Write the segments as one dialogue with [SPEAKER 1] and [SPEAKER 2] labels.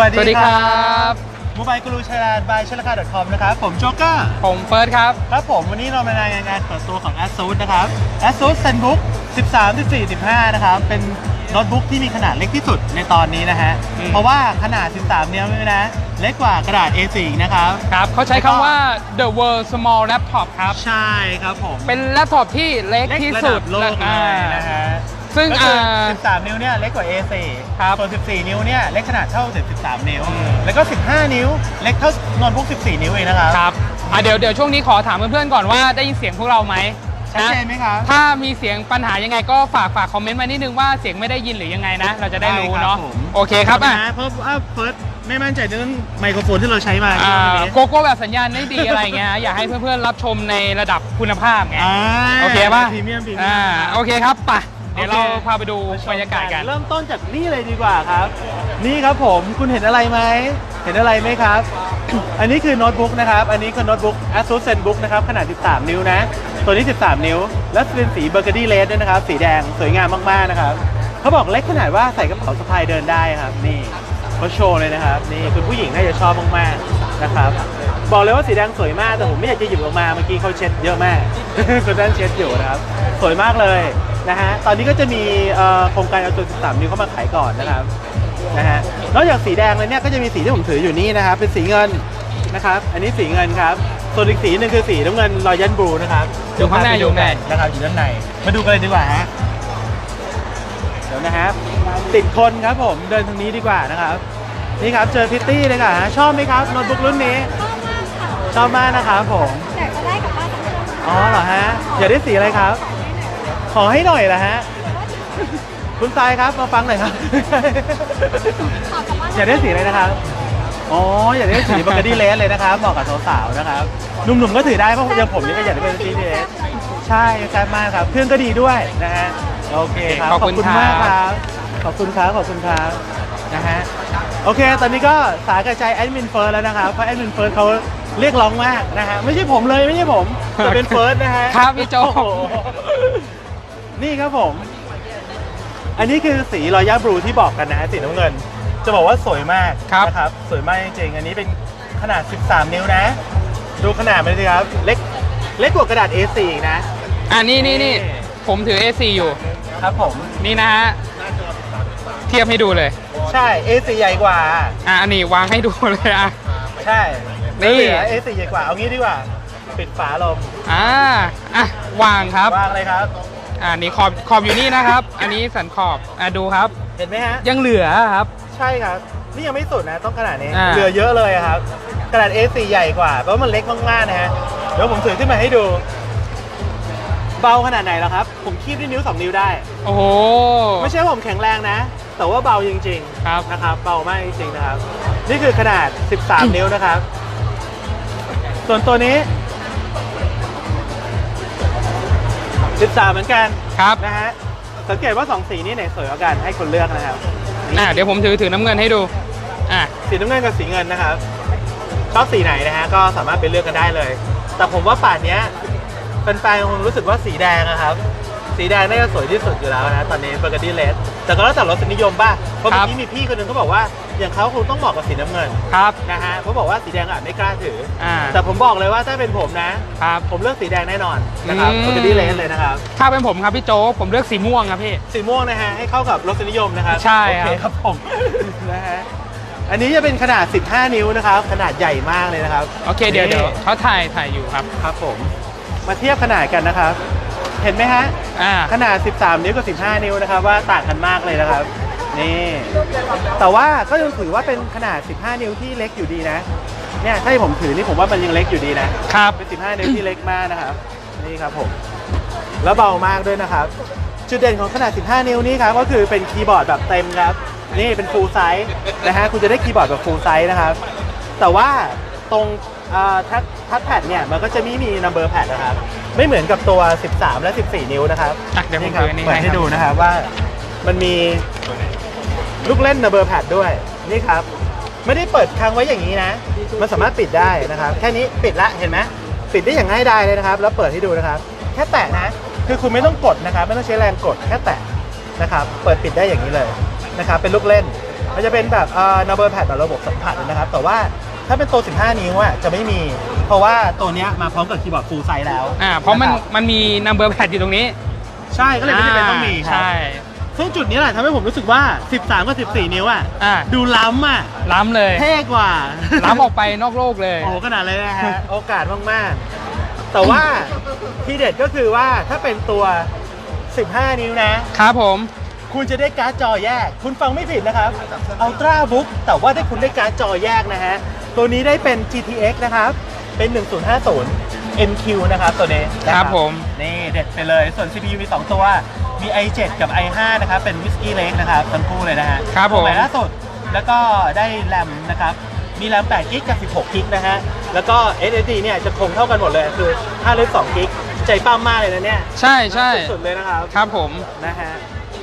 [SPEAKER 1] วัสดี
[SPEAKER 2] สวัสดีครับ
[SPEAKER 1] มูบายกูรูชาลาบายชลคา .com นะครับ ผมโจ๊กเกอร์
[SPEAKER 2] ผมเฟิร์สครับ
[SPEAKER 1] ครับผมวันนี้เรามารายงานเปิดตัวของ ASUS นะครับ ASUS ZenBook 13 14 15 นะครับ เป็นโน้ตบุ๊กที่มีขนาดเล็กที่สุดในตอนนี้นะฮะ
[SPEAKER 2] อืม
[SPEAKER 1] เพราะว่าขนาด 13 นิ้วนี่นะ เล็กกว่ากระดาษ A4 นะครับ
[SPEAKER 2] ครับเขาใช้คำว่า the world small laptop ครับ
[SPEAKER 1] ใช่ครับผม
[SPEAKER 2] เป็นแล็ปท็อปที่เล็กที่สุด
[SPEAKER 1] เล็กระดับโลกเลยนะฮะ
[SPEAKER 2] ซึ่ง
[SPEAKER 1] ก็คือ
[SPEAKER 2] อ่า
[SPEAKER 1] 13 นิ้วเนี่ยเล็กกว่า A4
[SPEAKER 2] ครับ
[SPEAKER 1] ส่วน 14 นิ้วเนี่ยเล็กขนาดเท่า 13 นิ้ว
[SPEAKER 2] อืม
[SPEAKER 1] แล้วก็ 15 นิ้วเล็กเท่าโน้ตบุ๊ก14 นิ้วเองนะครับ
[SPEAKER 2] ครับอะเดี๋ยวเดี๋ยวช่วงนี้ขอถามเพื่อนๆก่อนว่าได้ยินเสียงพวกเราไหม
[SPEAKER 1] ชัดเจนไหมครับ
[SPEAKER 2] ถ้ามีเสียงปัญหายังไงก็ฝากฝากคอมเมนต์มานิดนึงว่าเสียงไม่ได้ยินหรือยังไงนะ เราจะได้รู้เนาะ
[SPEAKER 1] ได้ครับผม
[SPEAKER 2] โอเคครับอะ
[SPEAKER 1] นะเพราะว่าเฟิร์สไม่มั่นใจเรื่องไมโครโฟนที่เราใช้มา
[SPEAKER 2] อ่า
[SPEAKER 1] ใช่ไหม
[SPEAKER 2] โกโก้แบบสัญญาณไม่ดีอะไรเงี้ย อยากให้เพื่อนๆรับชมในระดับคุณภาพไง
[SPEAKER 1] อ่า
[SPEAKER 2] โอเคป่ะ
[SPEAKER 1] พรีเมียมพรีเมี
[SPEAKER 2] อ่าย
[SPEAKER 1] ม
[SPEAKER 2] โอเคครับไป เดี๋ยว
[SPEAKER 1] โอ
[SPEAKER 2] เรา
[SPEAKER 1] เค
[SPEAKER 2] พาไปดูบรรยากาศกัน
[SPEAKER 1] เริ่มต้นจากนี่เลยดีกว่าครับ นี่ครับผมคุณเห็นอะไรไหม เห็นอะไรไหมครับ อันนี้คือโน้ตบุ๊กนะครับ อันนี้คือโน้ตบุ๊ก ASUS ZenBook นะครับ ขนาด 13 นิ้วนะ ตัวนี้ 13 นิ้ว และเป็นสีเบอร์ก d ดี้เลดด้วยนะครับ สีแดงสวยงามมากๆนะครับเขาบอกเล็กขนาดว่าใส่กระเป๋าสะพายเดินได้ครับ นี่เขาโชว์เลยนะครับ นี่คุณผู้หญิงน่าจะชอบมากๆนะครับ บอกเลยว่าสีแดงสวยมากแต่ผมไม่อยากจะหยิบออกมาเมื่อกี้เขาเช็ดเยอะมากคุณด้านเช็ดอยู่นะครับ สวยมากเลยนะฮะตอนนี้ก็จะมีเอ่อโครงการเอาตัว13นิ้วเข้ามาขายก่อนนะครับนะฮะนอกจากสีแดงเลยเนี่ยก็จะมีสีที่ผมถืออยู่นี่นะครับ เป็นสีเงินนะครับ อันนี้สีเงินครับส่วนอีกสีหนึ่งคือสีน้ำเงินรอยันบลูนะครับ
[SPEAKER 2] อยู่ข้างในอยู่ข้างใน
[SPEAKER 1] นะครับอยู่ด้านในมาดูกันเลยดีกว่าฮะเดี๋ยวนะครับ ติดคนครับผมเดินทางนี้ดีกว่านะครับ นี่ครับเจอพิตตี้เลยค่ะฮะชอบไหมครับโน้ตบุ๊กรุ่นนี้ ชอบมากนะครับผม
[SPEAKER 3] แต่ก็ได้กลับบ้านทั้งคน
[SPEAKER 1] อ๋อเหรอฮะอยากได้สีอะไรครับ ขอให้หน่อยเหรอฮะ คุณทรายครับมาฟังหน่อยครับ
[SPEAKER 3] ขอกลับบ้าน
[SPEAKER 1] อยากได้สีอะไรนะครับ อ๋ออยากได้สีเบอร์กดี้เลสเลยนะครับเหมาะกับสาวๆนะครับ หนุ่มๆก็ถือได้เพราะอย่างผมนี่ก็อยากได้เบอร์กดี้เลสใช่แซ่บมากครับ เครื่องก็ดีด้วยนะฮะ โอเคครับ
[SPEAKER 2] ขอบคุณ
[SPEAKER 1] มาก
[SPEAKER 2] ค
[SPEAKER 1] ค
[SPEAKER 2] รั
[SPEAKER 1] รับ บ ขอบคุณครับ ขอบคุณครับ นะฮะ โอเค ตอนนี้ก็สายกระจายแอดมินเฟิร์สแล้วนะครับ เพราะแอดมินเฟิร์สเขา เรียกร้องมากนะฮะไม่ใช่ผมเลยไม่ใช่ผมแต่เป็นเฟิร์สนะฮะ
[SPEAKER 2] ครับพี่โจ๊ก
[SPEAKER 1] อ้หนี่ครับผม อันนี้คือสีรอยัลบลูที่บอกกันนะฮะสีน้ำเงิน จะบอกว่าสวยมาก
[SPEAKER 2] ครับ
[SPEAKER 1] นะครับ สวยมากจริงๆอันนี้เป็นขนาด 13 นิ้วนะ ดูขนาดมันสิครับเล็กเล็กกว่ากระดาษ A4 อีกนะ
[SPEAKER 2] อ่านี่นี่นี่ผมถือ A4 อยู่
[SPEAKER 1] ครับผม
[SPEAKER 2] นี่นะฮะเทียบให้ดูเลย
[SPEAKER 1] ใช่ A4 ใหญ่กว่า
[SPEAKER 2] อะอันนี้วางให้ดูเลยอะ
[SPEAKER 1] ใช่
[SPEAKER 2] นี่
[SPEAKER 1] เหลือ A4 ใหญ่กว่า เอางี้ดีกว่า ปิดฝาลม
[SPEAKER 2] อ่าอะวางครับ
[SPEAKER 1] วางเลยครับ
[SPEAKER 2] อ่านี่ขอบขอบอยู่นี่นะครับ อันนี้สันขอบอะดูครับ
[SPEAKER 1] เห็นไหมฮะ
[SPEAKER 2] ยังเหลือครับ
[SPEAKER 1] ใช่ครับ นี่ยังไม่สุดนะ ต้องขนาดนี้
[SPEAKER 2] อ่า
[SPEAKER 1] เหลือเยอะเลยอะครับ กระดาษ A4 ใหญ่กว่า เพราะมันเล็กมากๆนะฮะ เดี๋ยวผมถือขึ้นมาให้ดู เบาขนาดไหนแล้วครับ ผมคีบด้วยนิ้ว2นิ้วได้
[SPEAKER 2] โอ้โห
[SPEAKER 1] ไม่ใช่ว่าผมแข็งแรงนะ แต่ว่าเบาจริง
[SPEAKER 2] ครับ
[SPEAKER 1] ๆนะครับ เบามากจริงๆนะครับ นี่คือขนาด 13 นิ้วนะครับ ส่วนตัวนี้ 13 เหมือนกัน
[SPEAKER 2] ครับ
[SPEAKER 1] นะฮะสังเกตว่า 2 สีนี้ไหนสวยกว่ากันให้คนเลือกนะครับ
[SPEAKER 2] อะเดี๋ยวผมถือถือน้ำเงินให้ดูอะ
[SPEAKER 1] สีน้ำเงินกับสีเงินนะครับชอบสีไหนนะฮะก็สามารถไปเลือกกันได้เลย แต่ผมว่าป่านเนี้ยแฟนๆคงรู้สึกว่าสีแดงนะครับ สีแดงน่าจะสวยที่สุดอยู่แล้วนะ ตอนนี้เบอร์ก d ดี้เลสแต่ก็แล้วแต่รสนิยมป่ะเพราะ
[SPEAKER 2] ครั
[SPEAKER 1] เมื่
[SPEAKER 2] บ
[SPEAKER 1] อกี้มีพี่คนหนึงเขาบอกว่า อย่างเขาคงต้องเหมาะกับสีน้ำเงิน
[SPEAKER 2] ครับ
[SPEAKER 1] นะฮะเขาบอกว่าสีแดงอาจไม่กล้าถือ
[SPEAKER 2] อ่า
[SPEAKER 1] แต่ผมบอกเลยว่าถ้าเป็นผมนะ
[SPEAKER 2] ครับ
[SPEAKER 1] ผมเลือกสีแดงแน่นอนนะครับ
[SPEAKER 2] อืม
[SPEAKER 1] เบอร์ก d ดี้เลสเลยนะครับ
[SPEAKER 2] ถ้าเป็นผมครับพี่โจ๊กผมเลือกสีม่วงครับพี่
[SPEAKER 1] สีม่วงนะฮะให้เข้ากับรสนิยมนะครับ
[SPEAKER 2] ใช่
[SPEAKER 1] โอเค
[SPEAKER 2] ครับ
[SPEAKER 1] ครับผม นะฮะอันนี้จะเป็นขนาด 15 นิ้วนะครับขนาดใหญ่มากเลยนะครับ
[SPEAKER 2] โอเคเดี๋ยว
[SPEAKER 1] นี่
[SPEAKER 2] เดี๋ยวเขาถ่ายถ่ายอยู่ครับ
[SPEAKER 1] ครับผม มาเทียบขนาดกันนะครับ เห็นไหมฮะ
[SPEAKER 2] อ่า
[SPEAKER 1] ขนาด 13 นิ้วกับ 15 นิ้วนะครับ ว่าต่างกันมากเลยนะครับ นี่ แต่ว่าก็ยังถือว่าเป็นขนาด 15 นิ้วที่เล็กอยู่ดีนะ เนี่ยถ้าให้ผมถือนี่ผมว่ามันยังเล็กอยู่ดีนะ
[SPEAKER 2] ครับ
[SPEAKER 1] เป็น 15 นิ้วที่เล็กมากนะครับ นี่ครับผม แล้วเบามากด้วยนะครับ จุดเด่นของขนาด 15 นิ้วนี้ครับก็คือเป็นคีย์บอร์ดแบบเต็มครับ นี่เป็น full size นะฮะ คุณจะได้คีย์บอร์ดแบบ full size นะครับ แต่ว่าตรง ทัชทัชแพดเนี่ยมันก็จะไม่มี number pad นะครับ ไม่เหมือนกับตัว 13 และ 14 นิ้วนะครับ
[SPEAKER 2] อะเดี๋ยวผม
[SPEAKER 1] นี่ครับ
[SPEAKER 2] ถืออันนี้
[SPEAKER 1] เปิด
[SPEAKER 2] ให้
[SPEAKER 1] ให้
[SPEAKER 2] ครับ
[SPEAKER 1] ดูนะครับว่ามันมีลูกเล่น number pad ด้วยนี่ครับ ไม่ได้เปิดค้างไว้อย่างนี้นะ มันสามารถปิดได้นะครับ แค่นี้ปิดละเห็นไหมปิดได้อย่างง่ายดายเลยนะครับ แล้วเปิดให้ดูนะครับ แค่แตะนะ คือคุณไม่ต้องกดนะครับ ไม่ต้องใช้แรงกดแค่แตะนะครับ เปิดปิดได้อย่างนี้เลยนะครับ เป็นลูกเล่น มันจะเป็นแบบเอ่อ number pad แบบระบบสัมผัสนะครับ แต่ว่า ถ้าเป็นตัว 15 นิ้วอะจะไม่มี เพราะว่าตัวเนี้ยมาพร้อมกับคีย์บอร์ด full size แล้ว
[SPEAKER 2] อ่าเพราะมัน
[SPEAKER 1] คบ
[SPEAKER 2] มันมี number pad อยู่ตรงนี้
[SPEAKER 1] ใช่ก็เลยไม่จำเป็นต้องมีครั
[SPEAKER 2] ใช่
[SPEAKER 1] ซึ่งจุดนี้แหละทำให้ผมรู้สึกว่า 13 กับ 14 นิ้วอะ
[SPEAKER 2] อ่า
[SPEAKER 1] ดูล้ำอะ
[SPEAKER 2] ล้ำเลย
[SPEAKER 1] เท่กว่า
[SPEAKER 2] ล้ำออกไปนอกโลกเลย
[SPEAKER 1] โอ้ขนาดเลยนะฮะ โอกาสมาก ๆ แต่ว่าที่เด็ดก็คือว่าถ้าเป็นตัว 15 นิ้วนะ
[SPEAKER 2] ครับผม
[SPEAKER 1] คุณจะได้การ์ดจอแยก คุณฟังไม่ผิดนะครับ Ultra Book แต่ว่าได้คุณได้การ์ดจอแยกนะฮะ ตัวนี้ได้เป็น GTX นะครับ เป็น 1050 NQ นะครับตัวนี้นะครับ
[SPEAKER 2] ผม
[SPEAKER 1] นี่เด็ดไปเลย ส่วน CPU มี 2 ตัว มี i7 กับ i5 นะครับ เป็น Whiskey Lake นะครับทั้งคู่เลยนะฮะ
[SPEAKER 2] ครับผม
[SPEAKER 1] ตัวใหม่ล่าสุด แล้วก็ได้แรมนะครับ มีแรม8กิกกับ 16กิกนะฮะ แล้วก็ SSD เนี่ยจะคงเท่ากันหมดเลยคือ5เล่ม2กิก ใจปั้มมากเลยนะเนี่ย
[SPEAKER 2] ใช่ใช่
[SPEAKER 1] สุดๆเลยนะครับ
[SPEAKER 2] ครับผม
[SPEAKER 1] นะฮะ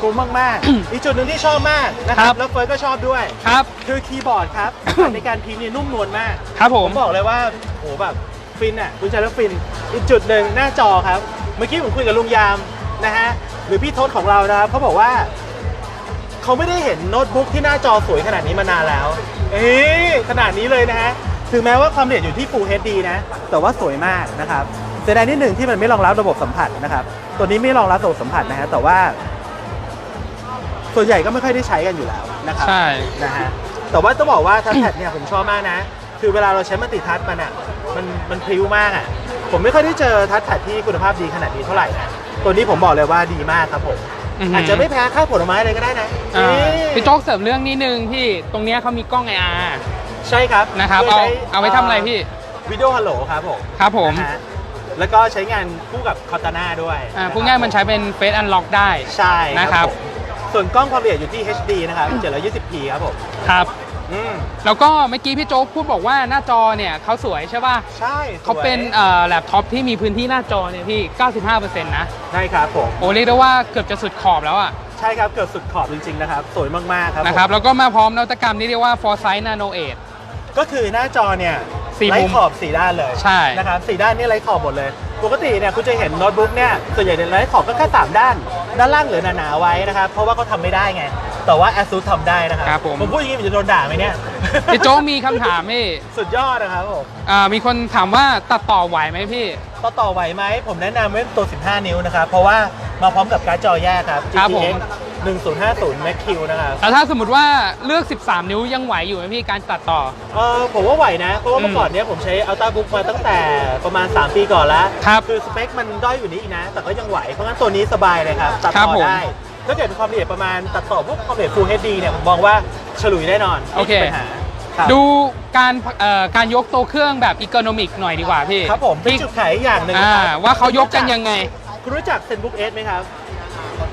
[SPEAKER 1] คุ้มมากๆ อีกจุดหนึ่งที่ชอบมากนะค
[SPEAKER 2] ค
[SPEAKER 1] รั
[SPEAKER 2] รับ บ
[SPEAKER 1] แล้วเฟิร์สก็ชอบด้วย
[SPEAKER 2] ครับ
[SPEAKER 1] คือคีย์บอร์ดครับ ในการพิมพ์เนี่ยนุ่มนวลมาก
[SPEAKER 2] ครับผ
[SPEAKER 1] ผม มบอกเลยว่าโหแบบฟินอะคุณใช้แล้วฟิน อีกจุดหนึ่งหน้าจอครับ เมื่อกี้ผมคุยกับลุงยามนะฮะหรือพี่ทศของเรานะครับเขาบอกว่า เขาไม่ได้เห็นโน้ตบุ๊กที่หน้าจอสวยขนาดนี้มานานแล้ว เอ๊ะขนาดนี้เลยนะฮะ ถึงแม้ว่าความละเอียดอยู่ที่ Full HD นะ แต่ว่าสวยมากนะครับเสียดายนิดหนึ่งที่มันไม่รองรับระบบสัมผัสนะครับ ตัวนี้ไม่รองรับระบบสัมผัสนะฮะ แต่ว่า ส่วนใหญ่ก็ไม่ค่อยได้ใช้กันอยู่แล้วนะครับ
[SPEAKER 2] ใช่
[SPEAKER 1] นะฮะแต่ว่าต้องบอกว่าทัชแพดเนี่ยผมชอบมากนะ คือเวลาเราใช้มัลติทัชมันอะมันมันพริ้วมากอะผมไม่ค่อยได้เจอทัชแพดที่คุณภาพดีขนาดนี้เท่าไหร่นะตัวนี้ผมบอกเลยว่าดีมากครับผม
[SPEAKER 2] อือหืออ
[SPEAKER 1] อาจจะไม่แพ้ค่ายผลไม้เลยก็ได้นะ
[SPEAKER 2] อ่า
[SPEAKER 1] นี่
[SPEAKER 2] พี่โจ๊กเสริมเรื่องนิดนึงพี่ตรงเนี้ยเขามีกล้อง IR
[SPEAKER 1] ใช่ครับ
[SPEAKER 2] นะครับ
[SPEAKER 1] พื่
[SPEAKER 2] เอา
[SPEAKER 1] ใช้
[SPEAKER 2] เอาไว้ทำอะไรพี่
[SPEAKER 1] วิดีโอฮัลโหลครับผม
[SPEAKER 2] ครับผม
[SPEAKER 1] นะฮะแล้วก็ใช้งานคู่กับคอตาน่าด้วย
[SPEAKER 2] อ่าพูดง่ายมันใช้เป็น Face Unlock ได้
[SPEAKER 1] ใช่
[SPEAKER 2] นะครับ
[SPEAKER 1] ผม ส่วนกล้องความละเอียดอยู่ที่ HD นะครับ 720p ครับผม
[SPEAKER 2] ครับ
[SPEAKER 1] อืม
[SPEAKER 2] แล้วก็เมื่อกี้พี่โจ๊กพูดบอกว่าหน้าจอเนี่ยเขาสวยใช่ป่ะ
[SPEAKER 1] ใช่สวย
[SPEAKER 2] เขาเป็นเอ่อแล็ปท็อปที่มีพื้นที่หน้าจอเนี่ยพี่ 95%นะ
[SPEAKER 1] ใช่ครับผม
[SPEAKER 2] โอ้เรียกได้ว่าเกือบจะสุดขอบแล้วอะ
[SPEAKER 1] ใช่ครับ เกิดสุดขอบจริง ๆ นะครับ สวยมาก ๆ ครับ
[SPEAKER 2] นะครับ
[SPEAKER 1] ผม
[SPEAKER 2] แล้วก็มาพร้อมนวัตกรรมที่เรียกว่า Foresight Nano 8
[SPEAKER 1] ก็คือหน้าจอเนี่ย
[SPEAKER 2] สี่
[SPEAKER 1] ไร้
[SPEAKER 2] มุม
[SPEAKER 1] ขอบสี่ด้านเลย
[SPEAKER 2] ใช่
[SPEAKER 1] นะครับสี่ด้านนี่ไร้ขอบหมดเลย ปกติเนี่ยคุณจะเห็นโน้ตบุ๊กเนี่ยส่วนใหญ่เนี่ยไร้ขอบก็แค่สามด้าน ด้านล่างเหลือหนาๆไว้นะครับ เพราะว่าเขาทำไม่ได้ไง แต่ว่า ASUS ทำได้นะครับ
[SPEAKER 2] ครับผม
[SPEAKER 1] ผมพูดอย่างนี้ผมจะโดนด่าไหมเนี่ย
[SPEAKER 2] พี่โจ๊กมีคำถามพี่
[SPEAKER 1] สุดยอดนะครับผม
[SPEAKER 2] อ่ามีคนถามว่าตัดต่อไหวไหมพี่
[SPEAKER 1] ต่อต่อไหวไหม ผมแนะนำเป็นตัว 15 นิ้วนะครับ เพราะว่ามาพร้อมกับการ์ดจอแยกครับ
[SPEAKER 2] ครับผม
[SPEAKER 1] GTX 1050 Max Q นะครับ
[SPEAKER 2] แล้วถ้าสมมติว่าเลือก 13 นิ้วยังไหวอยู่ไหมพี่การตัดต่อ
[SPEAKER 1] เออผมว่าไหวนะ เพราะว่า
[SPEAKER 2] อืม
[SPEAKER 1] เมื่อก่อนเนี้ยผมใช้ Ultrabook มาตั้งแต่ประมาณ 3 ปีก่อนแล้ว
[SPEAKER 2] ครับ
[SPEAKER 1] คือสเปคมันด้อยอยู่นี้อีกนะ แต่ก็ยังไหว เพราะงั้นตัวนี้สบายเลยครับ ตัด
[SPEAKER 2] ครับ
[SPEAKER 1] ต่อ
[SPEAKER 2] ผม
[SPEAKER 1] ได้ ถ้าเกิดความละเอียดประมาณตัดต่อพวกความละเอียด Full HD เนี่ยผมมองว่าฉลุยแน่นอน
[SPEAKER 2] โอเค
[SPEAKER 1] ไม่มีปัญหาครับ
[SPEAKER 2] ดูการเอ่อการยกตัวเครื่องแบบอีโคโนมิกหน่อยดีกว่าพี่
[SPEAKER 1] ครับผมเป็น
[SPEAKER 2] พี่
[SPEAKER 1] จุดขายอีกอย่างหนึ่ง
[SPEAKER 2] อ่า
[SPEAKER 1] นะครับ
[SPEAKER 2] ว่าเขายกกันยังไง
[SPEAKER 1] คุณรู้จัก ZenBook S ไหมครับ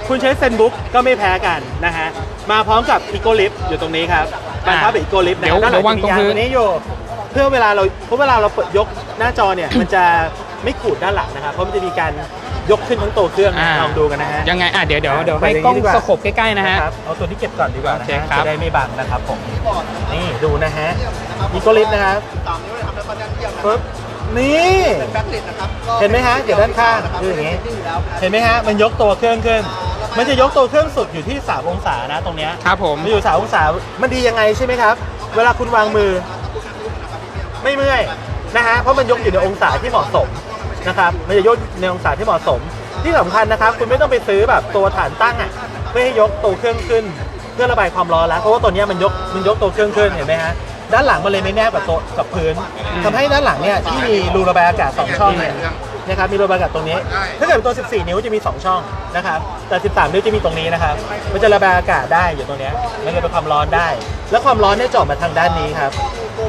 [SPEAKER 1] คุณใช้ ZenBook ก็ไม่แพ้กันนะฮะ มาพร้อมกับ Eco Lift อยู่ตรงนี้ครับมันพับเป็น Eco Lift นะ
[SPEAKER 2] เดี๋ยว
[SPEAKER 1] ด้านหลั
[SPEAKER 2] เดี๋ยววาง
[SPEAKER 1] จะมี
[SPEAKER 2] ตรงพื้น
[SPEAKER 1] ยตัวนี้อยู่ เพื่อเวลาเราเพราะเวลาเราเปิดยกหน้าจอเนี่ยมันจะไม่ขูดด้านหลังนะครับ เพราะมันจะมีการยกขึ้นทั้งตัวเครื่องนะ
[SPEAKER 2] อ่า
[SPEAKER 1] ลองดูกันนะฮะ
[SPEAKER 2] ยังไงอะเดี๋ยวเดี๋ยวเดี๋ยว
[SPEAKER 1] ไป
[SPEAKER 2] ให้
[SPEAKER 1] อย่างนี้
[SPEAKER 2] กล้อง
[SPEAKER 1] ดีกว่า
[SPEAKER 2] สโคบใกล้ๆนะฮะ
[SPEAKER 1] ครับเอาตัวที่เก็บก่อนดีกว่านะ
[SPEAKER 2] โอเค
[SPEAKER 1] ฮะ
[SPEAKER 2] ครับ
[SPEAKER 1] จะได้ไม่บังนะครับผม นี่ดูนะฮะ Eco Lift นะครับปึ๊บ นี่เห็นไหมฮะเดี๋ยวด้านข้างดูอย่างนี้เห็นไหมฮะ มันยกตัวเครื่องขึ้น มันจะยกตัวเครื่องสุดอยู่ที่3องศานะตรงเนี้ย
[SPEAKER 2] ครับผม
[SPEAKER 1] มันอยู่3องศา มันดียังไงใช่ไหมครับ เวลาคุณวางมือ ไม่เมื่อยนะฮะ เพราะมันยกอยู่ในองศาที่เหมาะสมนะครับ มันจะยกในองศาที่เหมาะสม ที่สำคัญนะครับ คุณไม่ต้องไปซื้อแบบตัวฐานตั้งอะ เพื่อให้ยกตัวเครื่องขึ้น เพื่อระบายความร้อนแล้ว เพราะว่าตัวเนี้ยมันยก มันยกตัวเครื่องขึ้น เห็นไหมฮะ ด้านหลังมันเลยไม่แนบกับโต๊ะกับพื้นทำให้ด้านหลังเนี่ยที่มีรูระบายอากาศสองช่องเนี่ยนะครับมีรูระบายอากาศตรงนี้ ถ้าเกิดเป็นตัว 14 นิ้วจะมี 2 ช่องนะครับแต่ 13 นิ้วจะมีตรงนี้นะครับมันจะระบายอากาศได้อยู่ตรงเนี้ยมันจะเป็นความร้อนได้ แล้วความร้อนเนี่ยเจาะมาทางด้านนี้ครับ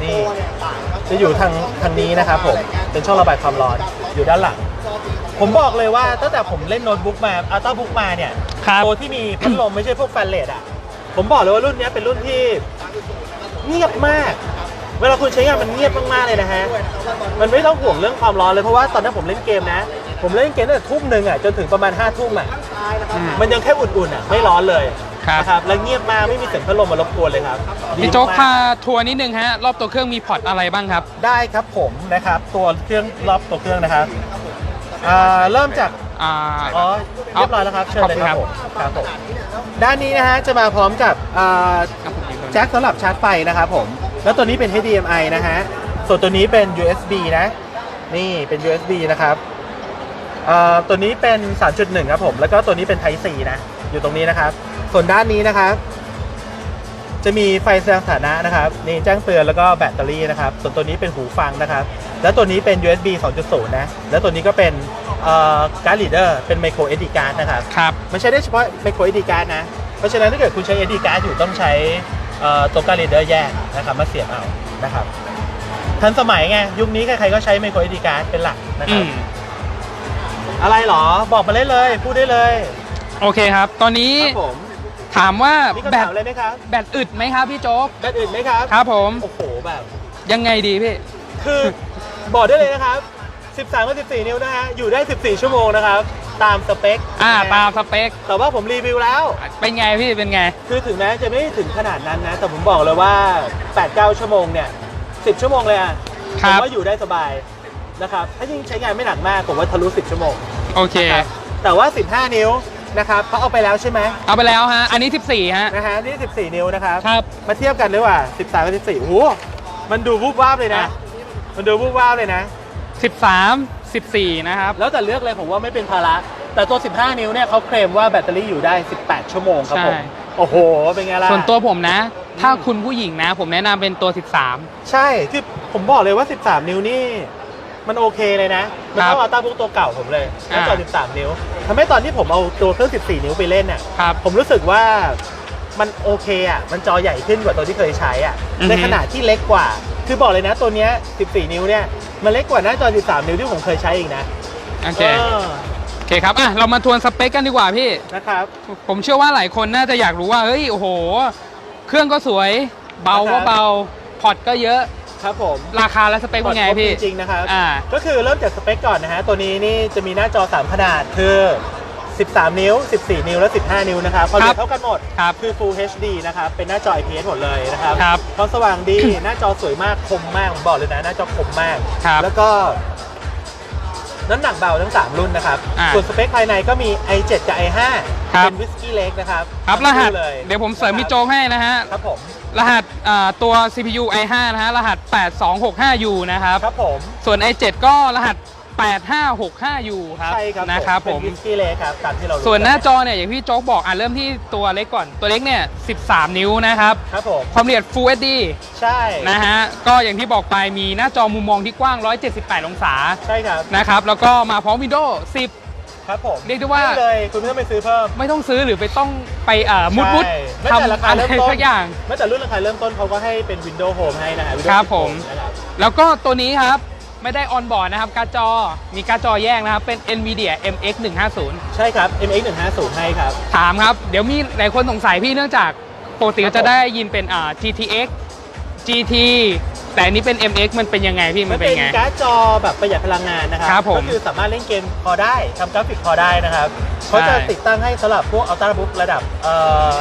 [SPEAKER 1] นี่จะอยู่ทางทางนี้นะครับผมเป็นช่องระบายความร้อนอยู่ด้านหลัง ผมบอกเลยว่าตั้งแต่ผมเล่นโน้ตบุ๊กมาอัลต้าบุ๊กมาเนี่ย
[SPEAKER 2] ครับ
[SPEAKER 1] ตัวที่มีพัดลมไม่ใช่พวกแฟลชเลตอะผมบอกเลยว่ารุ่นเนี้ยเป็นรุ่นที่ เงียบมาก เวลาคุณใช้งานมันเงียบมากๆเลยนะฮะ มันไม่ต้องห่วงเรื่องความร้อนเลยเพราะว่าตอนนั้นผมเล่นเกมนะ ผมเล่นเกมตั้งแต่ทุ่มหนึ่งอะจนถึงประมาณ5้าทุ่มอะ
[SPEAKER 2] อืม
[SPEAKER 1] มันยังแค่อุ่นๆอะไม่ร้อนเลย
[SPEAKER 2] ครับ
[SPEAKER 1] นะครับ แล้วเงียบมากไม่มีเสียงพัดลมมารบกวนเลยครับดี
[SPEAKER 2] พี่โจ๊ก
[SPEAKER 1] มาก
[SPEAKER 2] พาทัวร์นิดนึงฮะ รอบตัวเครื่องมีพอร์ตอะไรบ้างครับ
[SPEAKER 1] ได้ครับผมนะครับ ตัวเครื่องรอบตัวเครื่องนะครับอ่าเริ่มจาก
[SPEAKER 2] อ่า
[SPEAKER 1] อ๋อเรียบร้อยแล้วครับเชิญเลยครับ
[SPEAKER 2] ข
[SPEAKER 1] ผ
[SPEAKER 2] อบ
[SPEAKER 1] ม
[SPEAKER 2] คุณครับ
[SPEAKER 1] ครับผมด้านนี้นะฮะจะมาพร้อมกับอ่า
[SPEAKER 2] ครับผมยืนตรง
[SPEAKER 1] แจ็คสำหรับชาร์จไฟนะครับผม แล้วตัวนี้เป็น HDMI นะฮะ ส่วนตัวนี้เป็น USB นะ นี่เป็น USB นะครับเอ่อตัวนี้เป็น 3.1 ครับผม แล้วก็ตัวนี้เป็น Type C นะ อยู่ตรงนี้นะครับ ส่วนด้านนี้นะครับ จะมีไฟแสดงสถานะนะครับ นี่แจ้งเตือนแล้วก็แบตเตอรี่นะครับ ส่วนตัวนี้เป็นหูฟังนะครับ แล้วตัวนี้เป็น USB 2.0 นะ แล้วตัวนี้ก็เป็นเอ่อการ์ดลีดเดอร์ เป็น micro SD card นะครับ
[SPEAKER 2] ครับ
[SPEAKER 1] มันใช้ได้เฉพาะ micro SD card นะ เพราะฉะนั้นถ้าเกิดคุณใช้ SD card อยู่ต้องใช้เอ่อ ตัวการ์ดลีดเดอร์แยกนะครับมาเสียบเอานะครับทันสมัยไง ยุคนี้ใครๆก็ใช้ micro SD card เป็นหลักนะค
[SPEAKER 2] อื
[SPEAKER 1] รับ
[SPEAKER 2] ม
[SPEAKER 1] อะไรหรอบอกมาเลยเลย พูดได้เลย
[SPEAKER 2] โอเคครับ ตอนนี้
[SPEAKER 1] ครับผม
[SPEAKER 2] ถามว่า
[SPEAKER 1] มี
[SPEAKER 2] แบ
[SPEAKER 1] คำ
[SPEAKER 2] ต
[SPEAKER 1] ถามอะไรไหมครับ
[SPEAKER 2] แบตอึดไหมครับพี่โจ๊ก
[SPEAKER 1] แบตอื่นไหมครับ
[SPEAKER 2] ครับผม
[SPEAKER 1] โอ้โหแบบ
[SPEAKER 2] ยังไงดีพี่
[SPEAKER 1] คือ บอกได้เลยนะครับ 13กับ14 นิ้วนะฮะอยู่ได้ 14 ชั่วโมงนะครับ ตามสเปค
[SPEAKER 2] อ่า
[SPEAKER 1] นะฮะ
[SPEAKER 2] ตามสเปค
[SPEAKER 1] แต่ว่าผมรีวิวแล้ว
[SPEAKER 2] เป็นไงพี่เป็นไง
[SPEAKER 1] คือถึงแม้จะไม่ถึงขนาดนั้นนะ แต่ผมบอกเลยว่า 8-9 ชั่วโมงเนี่ย 10 ชั่วโมงเลยอะ
[SPEAKER 2] ค
[SPEAKER 1] ผ
[SPEAKER 2] รั
[SPEAKER 1] ม
[SPEAKER 2] บ
[SPEAKER 1] ว่าอยู่ได้สบายนะครับ ถ้ายิ่งใช้งานไม่หนักมาก ผมว่าทะลุ 10 ชั่วโมง
[SPEAKER 2] โอเค
[SPEAKER 1] นะครับแต่ว่า 15 นิ้วนะครับเขาเอาไปแล้วใช่ไหม
[SPEAKER 2] เอาไปแล้วฮะ อันนี้ 14 ฮะ
[SPEAKER 1] นะฮะนี่ 14 นิ้วนะครับ
[SPEAKER 2] ครับ
[SPEAKER 1] มาเทียบกันดีกว่า 13กับ14โอ้โหมันดูวูบวาบเลยนะ
[SPEAKER 2] อะ
[SPEAKER 1] มันดูวูบวาบเลยนะ
[SPEAKER 2] 13 14 นะครับ
[SPEAKER 1] แล้วแต่เลือกเลยผมว่าไม่เป็นภาระ แต่ตัว 15 นิ้วเนี่ยเขาเคลมว่าแบตเตอรี่อยู่ได้ 18 ชั่วโมงครับผม
[SPEAKER 2] ใช่
[SPEAKER 1] โอ้โห เป็นไงล่ะ
[SPEAKER 2] ส่วนตัวผมนะ ถ้าคุณผู้หญิงนะ ผมแนะนำเป็นตัว 13
[SPEAKER 1] ใช่ที่ผมบอกเลยว่า 13 นิ้วนี่ มันโอเคเลยนะ มัน
[SPEAKER 2] ครับ
[SPEAKER 1] เท่าอัลต้าบุ๊กตัวเก่าผมเลยหน้าจอ
[SPEAKER 2] อ่า
[SPEAKER 1] 13 นิ้วทำให้ตอนที่ผมเอาตัวเครื่อง 14 นิ้วไปเล่นเนี่ย
[SPEAKER 2] ครับ
[SPEAKER 1] ผมรู้สึกว่า มันโอเคอะ มันจอใหญ่ขึ้นกว่าตัวที่เคยใช้อะ
[SPEAKER 2] อือฮึ
[SPEAKER 1] ในขนาดที่เล็กกว่า คือบอกเลยนะตัวเนี้ย 14 นิ้วเนี่ย มันเล็กกว่าหน้าจอ 13 นิ้วที่ผมเคยใช้อีกนะ
[SPEAKER 2] โอเค
[SPEAKER 1] เออ
[SPEAKER 2] โอเคครับอะเรามาทวนสเปคกันดีกว่าพี่
[SPEAKER 1] นะครับ
[SPEAKER 2] ผมเชื่อว่าหลายคนน่าจะอยากรู้ว่าเฮ้ยโอ้โห เครื่องก็สวย เบา
[SPEAKER 1] นะครั
[SPEAKER 2] ก็
[SPEAKER 1] บ
[SPEAKER 2] เบาพอร์ตก็เยอะ
[SPEAKER 1] ครับผม
[SPEAKER 2] ราคาและสเปคเป็นไงพี่
[SPEAKER 1] จริงๆนะครับ
[SPEAKER 2] อ่า
[SPEAKER 1] ก็คือเริ่มจากสเปคก่อนนะฮะ ตัวนี้นี่จะมีหน้าจอ 3 ขนาดคือ 13 นิ้ว 14 นิ้ว และ 15 นิ้วนะครับความละเอียดเท่ากันหมด
[SPEAKER 2] ครับ
[SPEAKER 1] คือ Full HD นะครับ เป็นหน้าจอ IPS หมดเลยนะครับ
[SPEAKER 2] ครับ
[SPEAKER 1] ความสว่างดี หน้าจอสวยมาก คมมาก ผมบอกเลยนะ หน้าจอคมมาก
[SPEAKER 2] ครับ
[SPEAKER 1] แล้วก็ น้ำหนักเบาทั้ง 3 รุ่นนะครับ
[SPEAKER 2] อ่า
[SPEAKER 1] ส่วนสเปคภายในก็มี i7 กับ i5
[SPEAKER 2] ครับ
[SPEAKER 1] เป็นวิสกี้เล็กนะครับ
[SPEAKER 2] ครับรหัส
[SPEAKER 1] เลย
[SPEAKER 2] เดี๋ยวผมเสริมพี่โจ๊กให้นะฮะ
[SPEAKER 1] ครับผม
[SPEAKER 2] รหัสอ่าตัว CPU i5 นะฮะ รหัส 8265U นะครับ
[SPEAKER 1] ครับผม
[SPEAKER 2] ส่วน i7 ก็รหัส 8565U ครับ
[SPEAKER 1] ใช่ครับ
[SPEAKER 2] นะครับผม
[SPEAKER 1] เป็นวิสกี้เล็กครับตามที่เรารู้
[SPEAKER 2] ส่วนหน้าจอเนี่ยอย่างพี่โจ๊กบอกอะเริ่มที่ตัวเล็กก่อนตัวเล็กเนี่ย13 นิ้วนะครับ
[SPEAKER 1] ครับผม
[SPEAKER 2] ความละเอียด Full HD
[SPEAKER 1] ใช่
[SPEAKER 2] นะฮะก็อย่างที่บอกไปมีหน้าจอมุมมองที่กว้าง 178 องศา
[SPEAKER 1] ใช่ครับ
[SPEAKER 2] นะครับแล้วก็มาพร้อม Windows
[SPEAKER 1] ครับผม
[SPEAKER 2] เรียกได้ว่า
[SPEAKER 1] ไม่เลยคุณไม่ต้องไปซื้อเพิ่ม
[SPEAKER 2] 10ไม่ต้องซื้อหรือไปต้องไปเอ่อมุดมุด
[SPEAKER 1] ใช่แม้
[SPEAKER 2] ท
[SPEAKER 1] แต่ราำคา
[SPEAKER 2] อะไร
[SPEAKER 1] เริ่มต้น
[SPEAKER 2] สักอย่าง
[SPEAKER 1] แม้แต่รุ่นราคาเริ่มต้นเขาก็ให้เป็น Windows Home ให้นะฮะ Windows
[SPEAKER 2] ครับ
[SPEAKER 1] 10
[SPEAKER 2] ผม
[SPEAKER 1] นะครับ
[SPEAKER 2] แล้วก็ตัวนี้ครับ ไม่ได้ออนบอร์ดนะครับการ์ดจอมีการ์ดจอแยกนะครับ เป็น NVIDIA MX 150
[SPEAKER 1] ใช่ครับ MX 150ให้ครับ
[SPEAKER 2] ถามครับ เดี๋ยวมีหลายคนสงสัยพี่เนื่องจากปกติเราจะได้ยินเป็นอ่า GTX GT แต่อันนี้เป็น MX มันเป็นยังไงพี่
[SPEAKER 1] มั
[SPEAKER 2] มันน
[SPEAKER 1] เป็
[SPEAKER 2] เป็น
[SPEAKER 1] น
[SPEAKER 2] ไง
[SPEAKER 1] การ์ดจอแบบประหยัดพลังงานนะครั
[SPEAKER 2] ครับผม
[SPEAKER 1] ก็คือสามารถเล่นเกมพอได้ทำกราฟิกพอได้นะครับเขาจะ
[SPEAKER 2] ใช่
[SPEAKER 1] ติดตั้งให้สำหรับพวกอัลตร้าบุ๊กระดับเอ่อ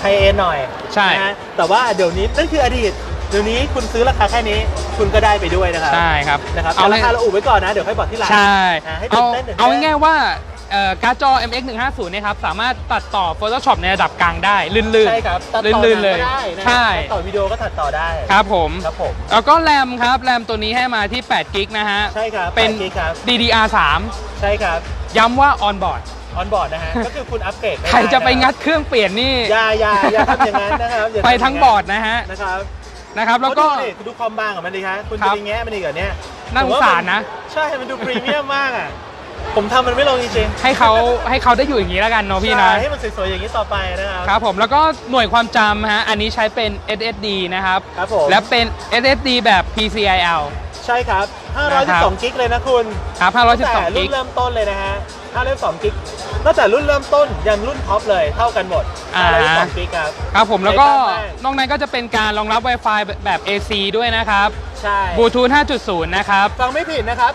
[SPEAKER 1] ไฮเอ็นหน่อย
[SPEAKER 2] ใช่
[SPEAKER 1] นะฮะแต่ว่าเดี๋ยวนี้นั่นคืออดีต เดี๋ยวนี้คุณซื้อราคาแค่นี้ คุณก็ได้ไปด้วยนะครับ
[SPEAKER 2] ใช่ครับ
[SPEAKER 1] นะครับ
[SPEAKER 2] เอา
[SPEAKER 1] แต่
[SPEAKER 2] เล
[SPEAKER 1] รายคาเราอุบไว้ก่อนนะ เดี๋ยวค่อยบอกที่หลัง
[SPEAKER 2] ใช่
[SPEAKER 1] นะให้
[SPEAKER 2] เอา
[SPEAKER 1] ตื่นเต้นตื่นเต้น
[SPEAKER 2] เอาง่ายๆว่าเอ่อการ์ดจอ MX 150เนี่ยครับสามารถตัดต่อ Photoshop ในระดับกลางได้ ลื่นๆ
[SPEAKER 1] ใช่ครับตัดต่อ
[SPEAKER 2] ลื่นๆเลย
[SPEAKER 1] หงก็ได้นะ
[SPEAKER 2] ใช่
[SPEAKER 1] ตัดต่อวิดีโอก็ตัดต่อได้
[SPEAKER 2] ครับผม
[SPEAKER 1] ครับผม
[SPEAKER 2] แล้วก็แรมครับแรมตัวนี้ให้มาที่8กิกนะฮะ
[SPEAKER 1] ใช่ครับ
[SPEAKER 2] เป็น
[SPEAKER 1] 8กิกครับ
[SPEAKER 2] DDR3
[SPEAKER 1] ใช่ครับ
[SPEAKER 2] ย้ำว่าออนบอร์ด
[SPEAKER 1] ออนบอร์ดนะฮะก็คือคุณอัปเกรดม่
[SPEAKER 2] ใครจะไป
[SPEAKER 1] ด้น
[SPEAKER 2] งัดเครื่องเปลี่ยนนี่
[SPEAKER 1] อย่าอย่าอย่าทำอย่างนั้นนะครับอย่าทำ
[SPEAKER 2] ไป
[SPEAKER 1] อย่างนั้น
[SPEAKER 2] ทั้งบอร์ดนะฮะ
[SPEAKER 1] นะครับ
[SPEAKER 2] นะครับ แล้วก็
[SPEAKER 1] เพราะดูดิคุณดูความบางของมันดิครับคุณ
[SPEAKER 2] ครั
[SPEAKER 1] จะ
[SPEAKER 2] บ
[SPEAKER 1] ไปแงะมันอีกเหรอเนี่ย
[SPEAKER 2] น่าสงสารนะ
[SPEAKER 1] ใช่มันดูพรีเมียมมากอะ ผมทำมันไม่ลงจริงๆ
[SPEAKER 2] ให้เขาให้เขาได้อยู่อย่างนี้แล้วกันเนาะพี่นะ
[SPEAKER 1] ใช่ให้มันสวยๆอย่างนี้ต่อไปนะครับ
[SPEAKER 2] ครับผมแล้วก็หน่วยความจำฮะอันนี้ใช้เป็น SSD นะครับ
[SPEAKER 1] ครับผม
[SPEAKER 2] และเป็น SSD แบบ PCIL
[SPEAKER 1] ใช่ครับ
[SPEAKER 2] นะครับ
[SPEAKER 1] 512กิกเลยนะคุณ
[SPEAKER 2] ครับ
[SPEAKER 1] ตั้งแต่
[SPEAKER 2] 512
[SPEAKER 1] รุ่
[SPEAKER 2] กิ
[SPEAKER 1] น
[SPEAKER 2] ก
[SPEAKER 1] เริ่มต้นเลยนะฮะ 512กิกตั้งแต่รุ่นเริ่มต้นยันรุ่นท็อปเลยเท่ากันหมด
[SPEAKER 2] อ่า
[SPEAKER 1] 512กิกครับ
[SPEAKER 2] ครับผมแล้วก็
[SPEAKER 1] ใช้ได้มาก
[SPEAKER 2] นอกนั้นก็จะเป็นการรองรับ Wi-Fi แบบ AC ด้วยนะครับ
[SPEAKER 1] ใช่
[SPEAKER 2] บลูทูธ5.0 นะครับ
[SPEAKER 1] ฟังไม่ผิดนะครับ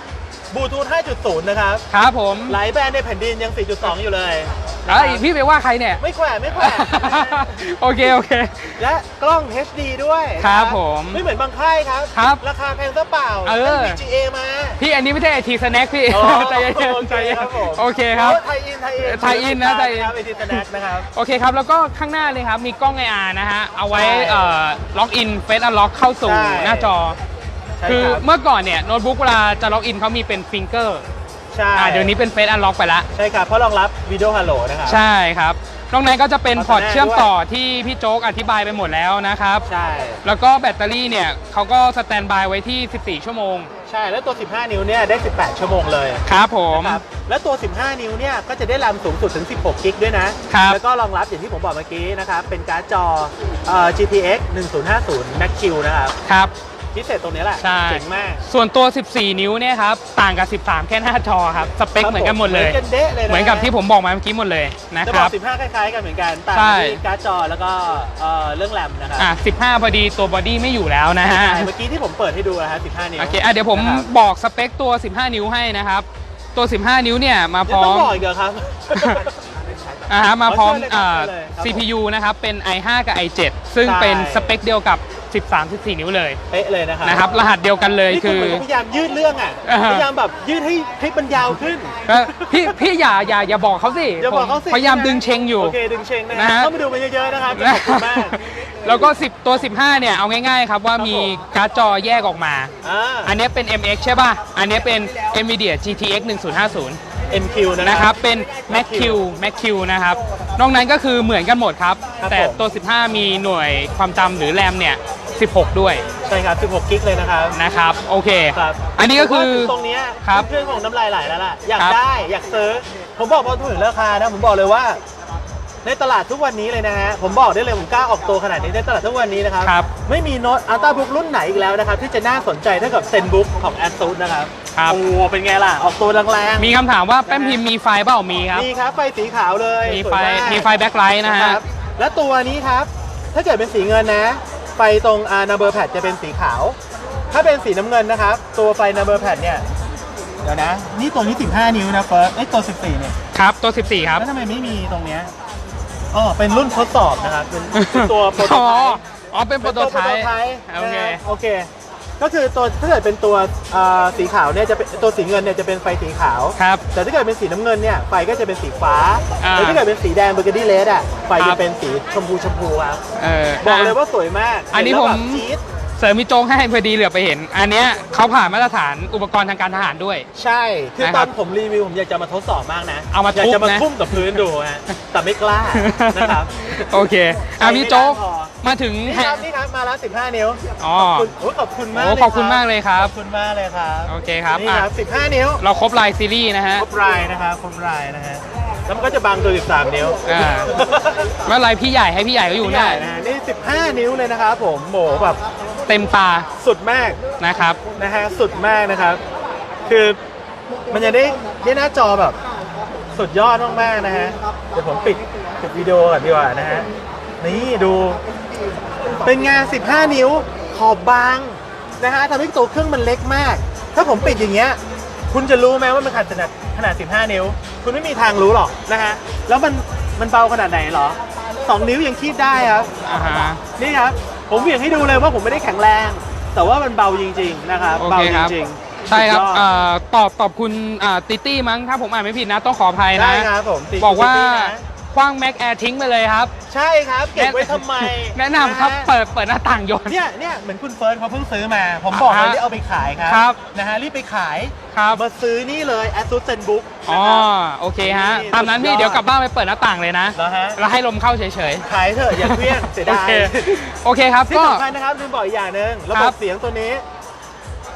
[SPEAKER 1] บลูทูธ5.0 นะครับ
[SPEAKER 2] ครับผม
[SPEAKER 1] หลายแบรนด์ในแผ่นดินยัง 4.2 อยู่เลย
[SPEAKER 2] เอ้ยพี่ไปว่าใครเนี่ย
[SPEAKER 1] ไม่แขวะไม่แขวะ
[SPEAKER 2] โอเค โอเค
[SPEAKER 1] และกล้อง HD ด้วย
[SPEAKER 2] ครับ
[SPEAKER 1] นะ
[SPEAKER 2] ผม
[SPEAKER 1] ไม่เหมือนบางค่ายครับ
[SPEAKER 2] ครับ
[SPEAKER 1] ราคาแพงซะเปล่า
[SPEAKER 2] เออ
[SPEAKER 1] ตั้ง VGA มา
[SPEAKER 2] พี่อันนี้ไม่ใช่ไอทีสแน็คพี่
[SPEAKER 1] อ๋อ
[SPEAKER 2] ใจเย็น
[SPEAKER 1] โอ
[SPEAKER 2] ๆ
[SPEAKER 1] เค
[SPEAKER 2] ใจเย็น
[SPEAKER 1] ครับผม
[SPEAKER 2] โอเคครับ
[SPEAKER 1] โอ้ไทยอินไทยอิน
[SPEAKER 2] ไทยอินนะไทยอิน
[SPEAKER 1] ครับไอทีสแน็คนะครับ
[SPEAKER 2] โอเคครับ แล้วก็ข้างหน้าเลยครับ มีกล้อง AR นะฮะ เอาไว้
[SPEAKER 1] ใช่
[SPEAKER 2] เอ่อล็อกอินเฟซอันล็อกเข้าสู่
[SPEAKER 1] ใช่
[SPEAKER 2] หน้าจอ
[SPEAKER 1] ใช่
[SPEAKER 2] คือ
[SPEAKER 1] รับ
[SPEAKER 2] เมื่อก่อนเนี่ยโน้ตบุ๊กเวลาจะล็อกอินเขามีเป็นฟิงเกอร์
[SPEAKER 1] ใช่
[SPEAKER 2] อ่าเดี๋ยวนี้เป็นเฟซอันล็อกไปละ
[SPEAKER 1] ใช่ครับเพราะรองรับวิดีโอฮัลโหลนะครับ
[SPEAKER 2] ใช่ครับนอกนั้นก็จะเป็นพอร์ต
[SPEAKER 1] พัฒนา
[SPEAKER 2] เชื่อมต่อที่พี่โจ๊กอธิบายไปหมดแล้วนะครับ
[SPEAKER 1] ใช่
[SPEAKER 2] แล้วก็แบตเตอรี่เนี่ยเขาก็สแตนบายไว้ที่ 14 ชั่วโมง
[SPEAKER 1] ใช่แล้วตัว 15 นิ้วเนี่ยได้ 18 ชั่วโมงเลย
[SPEAKER 2] ครับผม
[SPEAKER 1] นะครับแล้วตัว 15 นิ้วเนี่ยก็จะได้แรมสูงสุดถึง 16 กิกด้วยนะ
[SPEAKER 2] ครับ
[SPEAKER 1] แล้วก็รองรับอย่างที่ผมบอกเมื่อกี้นะครับเป็นการ์ดจอเอ่อ GTX 1050 Max Q นะครับ
[SPEAKER 2] ครับ
[SPEAKER 1] พิเศษตรงนี้แหละ
[SPEAKER 2] ใช่
[SPEAKER 1] เจ๋งมาก
[SPEAKER 2] ส่วนตัว 14 นิ้วเนี่ยครับ ต่างกับ 13 แค่หน้าจอครับ สเปคเหมือนกันหมดเลย
[SPEAKER 1] เหมือนกันเดะเลยนะ
[SPEAKER 2] เหมือนกับที่ผมบอกมาเมื่อกี้หมดเลยนะ
[SPEAKER 1] จะ
[SPEAKER 2] ค
[SPEAKER 1] บอ
[SPEAKER 2] รั
[SPEAKER 1] ก
[SPEAKER 2] บ
[SPEAKER 1] 15 คล้ายๆ กันเหมือนกันต่าง
[SPEAKER 2] ใช่
[SPEAKER 1] ที่การ์ดจอแล้วก็เอ่อเรื่องแรมนะครับ
[SPEAKER 2] อะ 15 พอดีตัวบอดี้ไม่อยู่แล้วนะฮะ
[SPEAKER 1] ใช่เมื่อกี้ที่ผมเปิดให้ดูนะฮะ15 นิ้ว
[SPEAKER 2] โอเคอะเดี๋ยวผม
[SPEAKER 1] นะครับ
[SPEAKER 2] บอกสเปคตัว 15 นิ้วให้นะครับ ตัว 15 นิ้วเนี่ยมาพ
[SPEAKER 1] ยัง
[SPEAKER 2] ร้อ
[SPEAKER 1] ต้อง
[SPEAKER 2] ม
[SPEAKER 1] บอกอีกเหรอครับ
[SPEAKER 2] อ่าฮะมาพร้อม
[SPEAKER 1] เชิญเลยครับ
[SPEAKER 2] อ่า
[SPEAKER 1] เชิญเลยครับ
[SPEAKER 2] CPU นะครับ เป็น i5 กับ i7 ซึ่ง
[SPEAKER 1] ใช่
[SPEAKER 2] เป็นสเปคเดียวกับ 13 14 นิ้วเลย
[SPEAKER 1] เป๊ะเลยนะครับ
[SPEAKER 2] นะครับรหัสเดียวกันเลย
[SPEAKER 1] นี่
[SPEAKER 2] คื
[SPEAKER 1] คือ
[SPEAKER 2] อ
[SPEAKER 1] เหมือนกับพยายามยืดเรื่องอะ
[SPEAKER 2] อ่าฮะ
[SPEAKER 1] พยายามแบบยืดให้คลิปมันยาวขึ้น
[SPEAKER 2] เออพี่พี่อย่าอย่าอย่าบอกเขาสิ
[SPEAKER 1] อย่าบอกเขาสิ
[SPEAKER 2] ผมพยายามดึงเชงอยู่
[SPEAKER 1] โอเคดึงเชงนะ
[SPEAKER 2] นะ
[SPEAKER 1] ฮะ
[SPEAKER 2] ฮะ
[SPEAKER 1] เข้ามาดูกันเยอะๆนะครับขอบคุณมาก
[SPEAKER 2] แล้วก็ 10 ตัว 15 เนี่ย เอาง่ายๆครับว่ามีการ์ดจอแยกออกมา
[SPEAKER 1] อ่า
[SPEAKER 2] อันเนี้ยเป็น MX ใช่ป่ะ อันเนี้ยเป็น NVIDIA GTX 1050
[SPEAKER 1] MQ นะ
[SPEAKER 2] นะครับเป็น Max Q Max Q นะครับ นอกนั้นก็คือเหมือนกันหมดครับ
[SPEAKER 1] ครับ
[SPEAKER 2] แต่
[SPEAKER 1] ผม
[SPEAKER 2] ตัว 15 มีหน่วยความจำหรือแรมเนี่ย 16 ด้วย
[SPEAKER 1] ใช่ครับ 16 กิกเลยนะครับ
[SPEAKER 2] นะครับ โอเค
[SPEAKER 1] ครับ
[SPEAKER 2] อันนี้ก็คือ
[SPEAKER 1] ผมว่าถึงตรงเนี้ย
[SPEAKER 2] ครับ
[SPEAKER 1] เพื่อนของน้ำลายไหลแล้วล่ะ อยาก
[SPEAKER 2] ครับ
[SPEAKER 1] ได้อยากซื้อ ผมบอกพอถึงราคานะ ผมบอกเลยว่า ในตลาดทุกวันนี้เลยนะฮะผมบอกได้เลยผมกล้าออกตัวขนาดนี้ในตลาดทุกวันนี้นะครับ
[SPEAKER 2] ครับ
[SPEAKER 1] ไม่มีโน้ตอัลต้าบุ๊กรุ่นไหนอีกแล้วนะครับที่จะน่าสนใจเท่ากับเซนบุ๊กของ ASUS นะครับ
[SPEAKER 2] ครับ
[SPEAKER 1] โอ้เป็นไงล่ะออกตัวแรงๆ
[SPEAKER 2] มีคำถามว่าแป้นพิมพ์มีไฟเปล่ามีครับ
[SPEAKER 1] มีครับไฟสีขาวเลย
[SPEAKER 2] มี
[SPEAKER 1] สวย
[SPEAKER 2] ไฟา
[SPEAKER 1] ก
[SPEAKER 2] มีไฟแบ็คไลท์นะฮะ
[SPEAKER 1] ครับและตัวนี้ครับ ถ้าเกิดเป็นสีเงินนะ ไฟตรงอ่า number pad จะเป็นสีขาว ถ้าเป็นสีน้ำเงินนะครับ ตัวไฟ number pad เนี่ย เดี๋ยวนะ นี่ตัวนี้ 15 นิ้วนะเฟิร์สไอ้ยตัว 14เนี่ย
[SPEAKER 2] ครับ ตัว 14 ครับ
[SPEAKER 1] แล้วทำไมไม่มีตรงเนี้ย อ๋อเป็นรุ่นทดสอบนะครับเป็นเป็นตัวโปรโต
[SPEAKER 2] อ๋อ
[SPEAKER 1] ไทป์
[SPEAKER 2] อ๋อเป็นโปรโตไทป์โอเค
[SPEAKER 1] นะฮะโอเค ก็คือตัวถ้าเกิดเป็นตัวอ่าสีขาวเนี่ยจะเป็นตัวสีเงินเนี่ยจะเป็นไฟสีขาว
[SPEAKER 2] ครับ
[SPEAKER 1] แต่ถ้าเกิดเป็นสีน้ำเงินเนี่ยไฟก็จะเป็นสีฟ้า
[SPEAKER 2] อ่า
[SPEAKER 1] แล้วถ้าเกิดเป็นสีแดงเบอร์เกอรี่เลดอะไฟ
[SPEAKER 2] ครั
[SPEAKER 1] จะ
[SPEAKER 2] บ
[SPEAKER 1] เป็นสีชมพูชมพูครับ
[SPEAKER 2] เออ
[SPEAKER 1] บอกเลยว่าสวยมาก
[SPEAKER 2] อันนี้
[SPEAKER 1] เห็
[SPEAKER 2] ผม
[SPEAKER 1] แล้วแบบจี๊ด
[SPEAKER 2] เสริมมีโจงให้พอดีเหลือไปเห็น อันเนี้ยเขาผ่านมาตรฐานอุปกรณ์ทางการทหารด้วย
[SPEAKER 1] ใช่ คือ
[SPEAKER 2] นะ
[SPEAKER 1] ต
[SPEAKER 2] ครั
[SPEAKER 1] อบนผมรีวิวผมอยากจะมาทดสอบมากนะ
[SPEAKER 2] เอามา
[SPEAKER 1] อยากจะมา
[SPEAKER 2] ทุบนะ
[SPEAKER 1] ทุ่มกับพื้นดูฮะ แต่ไม่กล้านะครับ
[SPEAKER 2] โอเคอะพี่โจ๊ก
[SPEAKER 1] ไม่ได้พอ
[SPEAKER 2] มาถึง
[SPEAKER 1] นี่ครับนี่ครับมาแล้ว 15 นิ้ว
[SPEAKER 2] อ๋อ
[SPEAKER 1] ขอบคุณโอ้ยขอบคุณมาก
[SPEAKER 2] โอ้
[SPEAKER 1] เลย
[SPEAKER 2] ขอบคุณมากเลยครับ
[SPEAKER 1] ขอบคุณมากเลยครับ
[SPEAKER 2] โอเคครับ
[SPEAKER 1] นี่ครับ 15 นิ้ว
[SPEAKER 2] เราครบลายซีรีส์นะฮะ
[SPEAKER 1] ครบรายนะครับครบรายนะฮะ แล้วมันก็จะบางตัว13 นิ้ว
[SPEAKER 2] อ่า ไม่เป็นไรพี่ใหญ่ให้พี่ใหญ่ก็อยู่
[SPEAKER 1] นี่
[SPEAKER 2] ได้
[SPEAKER 1] นะฮะนี่ 15 นิ้วเลยนะครับผมโหแบบ
[SPEAKER 2] เต็มตา
[SPEAKER 1] สุดมาก
[SPEAKER 2] นะครับ
[SPEAKER 1] นะฮะสุดมากนะครับ คือมันจะได้ได้หน้าจอแบบ สุดยอดมากๆนะฮะเดี๋ยวผมปิดปิดวิดีโอก่อนดีกว่านะฮะนี่ดู เป็นงาน 15 นิ้วขอบบางนะฮะทำให้ตัวเครื่องมันเล็กมาก ถ้าผมปิดอย่างเงี้ย คุณจะรู้ไหมว่ามันขนาดขนาด 15 นิ้ว คุณไม่มีทางรู้หรอกนะฮะแล้วมันมันเบาขนาดไหนเหรอ สองนิ้วยังคีบได้ครับ
[SPEAKER 2] อ่าฮะ
[SPEAKER 1] นี่ครับ ผมเหวี่ยงให้ดูเลยว่าผมไม่ได้แข็งแรง แต่ว่ามันเบาจริง ๆ นะครับ
[SPEAKER 2] โอ
[SPEAKER 1] เบา
[SPEAKER 2] เค
[SPEAKER 1] จ
[SPEAKER 2] ครับ
[SPEAKER 1] ริงๆ
[SPEAKER 2] ใช่ครับ
[SPEAKER 1] สุดยอด
[SPEAKER 2] เอ่อตอบตอบคุณอ่าติตี้มั้งถ้าผมอ่านไม่ผิดนะ ต้องขออภัยนะ
[SPEAKER 1] ได้ครับผมติด
[SPEAKER 2] บอกว่า
[SPEAKER 1] ติดนะ
[SPEAKER 2] ค ว้างแม็กแอร์ทิ้งไปเลยครับ
[SPEAKER 1] ใช่ครับ เก็บไว้ทำไม
[SPEAKER 2] แนะนำครับ
[SPEAKER 1] ฮ
[SPEAKER 2] เปิดเปิดหน้าต่างโยน
[SPEAKER 1] เนี่ยเนี่ยเหมือนคุณเฟิร์สเขาเพิ่งซื้อมา ผมบอกเลย
[SPEAKER 2] อ่าฮะ
[SPEAKER 1] ที่เอาไปขายครับ
[SPEAKER 2] ครับ
[SPEAKER 1] นะฮะรีบไปขาย
[SPEAKER 2] ครับ
[SPEAKER 1] มาซื้อนี่เลย ASUS ZenBook
[SPEAKER 2] อ๋อ
[SPEAKER 1] นะครับ
[SPEAKER 2] โอเคฮะ
[SPEAKER 1] นี่
[SPEAKER 2] ตามนั้นพี่
[SPEAKER 1] สุดยอด
[SPEAKER 2] เดี๋ยวกลับบ้านไปเปิดหน้าต่างเลยนะ
[SPEAKER 1] แล้วฮะ
[SPEAKER 2] แล้วให้ลมเข้าเฉย
[SPEAKER 1] ขายเถอะอย่าเคลี้ยงเสีย
[SPEAKER 2] ๆ โอ
[SPEAKER 1] ดาย
[SPEAKER 2] เค โอเคครับ
[SPEAKER 1] ที่
[SPEAKER 2] ก็
[SPEAKER 1] สำคัญนะครับลืมบอกอีกอย่างหนึ่งระ
[SPEAKER 2] ค
[SPEAKER 1] บ
[SPEAKER 2] รั
[SPEAKER 1] บบ เสียงตัวนี้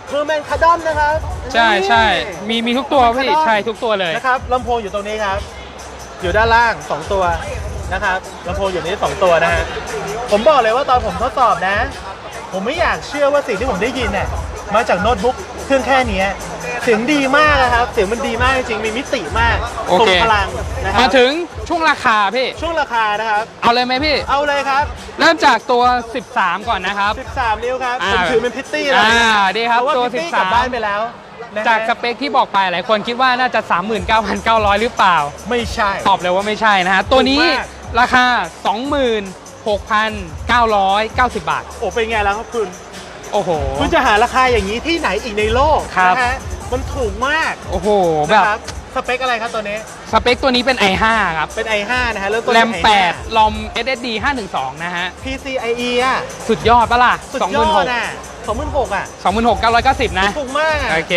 [SPEAKER 1] คือแมนคาดอนนะครับ
[SPEAKER 2] ใช่ใช่มีมีทุกตัว
[SPEAKER 1] มัน
[SPEAKER 2] พี่
[SPEAKER 1] กระดอน
[SPEAKER 2] ใช่ทุกตัวเลย
[SPEAKER 1] นะครับลำโพงอยู่ตรงนี้ครับ อยู่ด้านล่าง 2 ตัวนะครับลำโพงอยู่นี้ 2 ตัวนะฮะผมบอกเลยว่าตอนผมทดสอบนะ ผมไม่อยากเชื่อว่าสิ่งที่ผมได้ยินเนี่ยมาจากโน้ตบุ๊กเครื่องแค่เนี้ยเสียงดีมากนะครับ เสียงมันดีมากจริงๆมีมิติมาก
[SPEAKER 2] โอ
[SPEAKER 1] ทรง
[SPEAKER 2] เค
[SPEAKER 1] พลังนะครั
[SPEAKER 2] มา
[SPEAKER 1] บ
[SPEAKER 2] ถึงช่วงราคาพี่
[SPEAKER 1] ช่วงราคานะครับ
[SPEAKER 2] เอาเลยไหมพี่
[SPEAKER 1] เอาเลยครับ
[SPEAKER 2] เริ่มจากตัว 13 ก่อนนะครับ
[SPEAKER 1] 13 นิ้วครับ
[SPEAKER 2] อ่า
[SPEAKER 1] ผมถือเป็นพิตตี้เลย
[SPEAKER 2] อ่าดีครับ
[SPEAKER 1] เพราะว่า
[SPEAKER 2] ตัว
[SPEAKER 1] พิตตี้
[SPEAKER 2] 13
[SPEAKER 1] กลับบ้านไปแล้วนะฮะ
[SPEAKER 2] จากสเปคที่บอกไปหลายคนคิดว่าน่าจะ 39,900 หรือเปล่า
[SPEAKER 1] ไม่ใช่
[SPEAKER 2] ตอบเลยว่าไม่ใช่นะฮะ ตัวนี้
[SPEAKER 1] ถูกมาก
[SPEAKER 2] ราคา 26,990 บาท
[SPEAKER 1] โอ้เป็นไงแล้วครับคุณ
[SPEAKER 2] โอ้โห
[SPEAKER 1] คุณจะหาราคาอย่างนี้ที่ไหนอีกในโลก
[SPEAKER 2] ครับ
[SPEAKER 1] นะฮะมันถูกมาก
[SPEAKER 2] โอ้โห แบ
[SPEAKER 1] นะ
[SPEAKER 2] บ
[SPEAKER 1] ครับ สเปคอะไรครับตัวนี้
[SPEAKER 2] สเปคตัวนี้เป็น i5 ครับ
[SPEAKER 1] เป็น i5 นะฮะเริ่มต้น
[SPEAKER 2] แรม
[SPEAKER 1] ที่ i5
[SPEAKER 2] 8 ลอม SSD 512 นะฮะ
[SPEAKER 1] PCIe อะ
[SPEAKER 2] สุดยอดปะล่ะ
[SPEAKER 1] สุดยอดอะ 26,000อะ
[SPEAKER 2] 26,990 นะ
[SPEAKER 1] ถูกมากอะ
[SPEAKER 2] โอเค